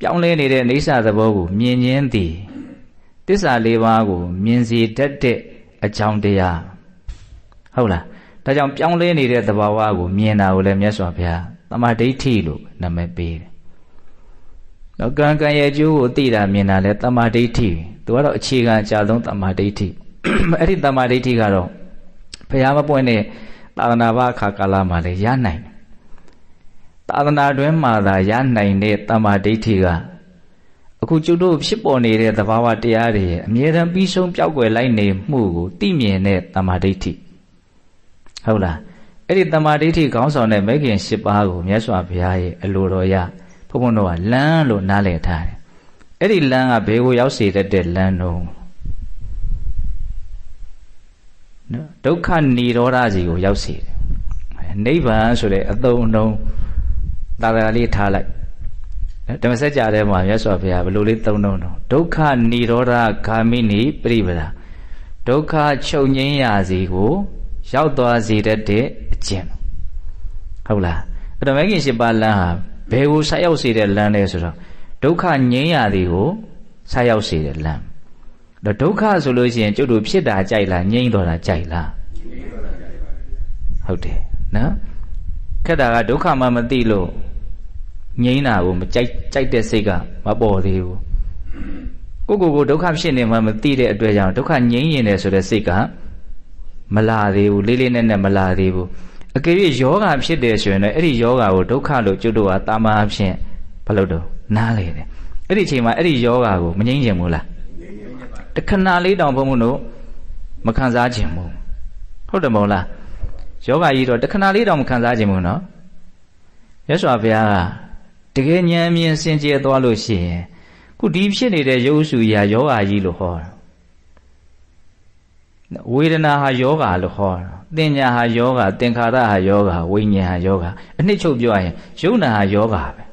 ပြောင်းလဲနေတဲ့အိဋ္ဌသဘောကိုမြင်ခြင်းသည်တစ္ဆာလေးပါးကို မြင်စေတတ်တဲ့အကြောင်းတရားဟုတ်လားဒါကြောင့်ပြောင်းလဲနေတဲ့သဘာဝကိုမြင်တာကိုလည်းမြတ်စွာဘုရားတမဒိဋ္ဌိလို့နာမည်ပေးတယ်။နော်ကံကံရဲ့အကျိုးကိုသိတာမြင်တာလဲတမဒိဋ္ဌိသူကတော့အခြေခံအကြဆုံးတမဒိဋ္ဌိအဲ့ဒီတမဒိဋ္ဌိကတော့ဘုရားမပွင့်တဲ့သာသနာ့ဘာအခါကာလမှာလည်းရနိုင်တယ်။ သာသနာတွင်မှာသာရနိုင်တဲ့တမဒိဋ္ဌိကအခုကျွတ်တို့ဖြစ်ပေါ်နေတဲ့သဘာဝတရားတွေရဲ့အမြဲတမ်းပြီးဆုံးပြောက်ွယ်လိုက်နေမှုကိုသိမြင်တဲ့တမဒိဋ္ဌိဟုတ်လားအဲ့ဒီတမာဒိဋ္ဌိခေါင်းဆောင်တဲ့မဲခင်၈ပါးကိုမြတ်စွာဘုရားရဲ့အလိုတော်ရဘုန်းဘုန်းတို့ကလမ်းလို့နားလည်ထားတယ်အဲ့ဒီလမ်းကဘယ်ကိုရောက်စေတတ်တဲ့လမ်းတော့နော်ဒုက္ခនិရောဓစီကိုရောက်စေတယ်နိဗ္ဗာန်ဆိုတဲ့အသုံးအနှုန်း သာသနာလေးထားလိုက်ဓမ္မစကြာထဲမှာမြတ်စွာဘုရားဘယ်လိုလေးသုံးနှုန်းတော့ဒုက္ခនិရောဓဂာမိနိပြိပဒဒုက္ခချုပ်ငြိမ်းရာစီကို ရောက်သွားစေတတ်တဲ့အကျင့်ဟုတ်လားအဲ့တော့မဂ္ဂင်၈ပါးလမ်းဟာဘယ်ကိုဆက်ရောက်စေတဲ့လမ်းလဲဆိုတော့ဒုက္ခငြိမ်းရာတွေကိုဆက်ရောက်စေတဲ့လမ်းတော့ဒုက္ခဆိုလို့ရှိရင်ကျုပ်တို့ဖြစ်တာကြိုက်လားငြိမ်းတော့တာကြိုက်လားဟုတ်တယ်နော်ခက်တာကဒုက္ခမှမသိလို့ ငြိမ်းတာကိုမကြိုက်ကြိုက်တဲ့စိတ်ကမပေါ်သေးဘူးကိုကိုကိုဒုက္ခဖြစ်နေမှမသိတဲ့အတွက်ကြောင့်ဒုက္ခငြိမ်းရင်တယ်ဆိုတဲ့စိတ်ကမလာသေးဘူးလေးလေးနက်နက်မလာသေးဘူးအကယ်၍ယောဂဖြစ်တယ်ဆိုရင်လည်းအဲ့ဒီယောဂကိုဒုက္ခလို့ကျွတ်တော့တာမအဖြစ်ဘယ်လိုတော့နားလေတယ်အဲ့ဒီအချိန်မှာအဲ့ဒီယောဂကိုမငြိမ်းချင်ဘူးလားတခဏလေးတောင်ဘုံဘုံတို့မခံစားချင်ဘူးဟုတ်တယ်မဟုတ်လားယောဂကြီးတော့တခဏလေးတောင်မခံစားချင်ဘူးနော်ရသော်ဘုရားက တကယ်ဉာဏ်မြင်စင်ကြယ်သွားလို့ရှိရင်ခုဒီဖြစ်နေတဲ့ရုပ်စုရာယောဂကြီးလို့ဟောတာဝေဒနာဟာယောဂါလို့ဟောတာတင်ညာဟာယောဂါသင်္ခါရဟာယောဂါဝိညာဉ်ဟာယောဂါအနှစ်ချုပ်ပြောရင်ယုံနာဟာယောဂါပဲ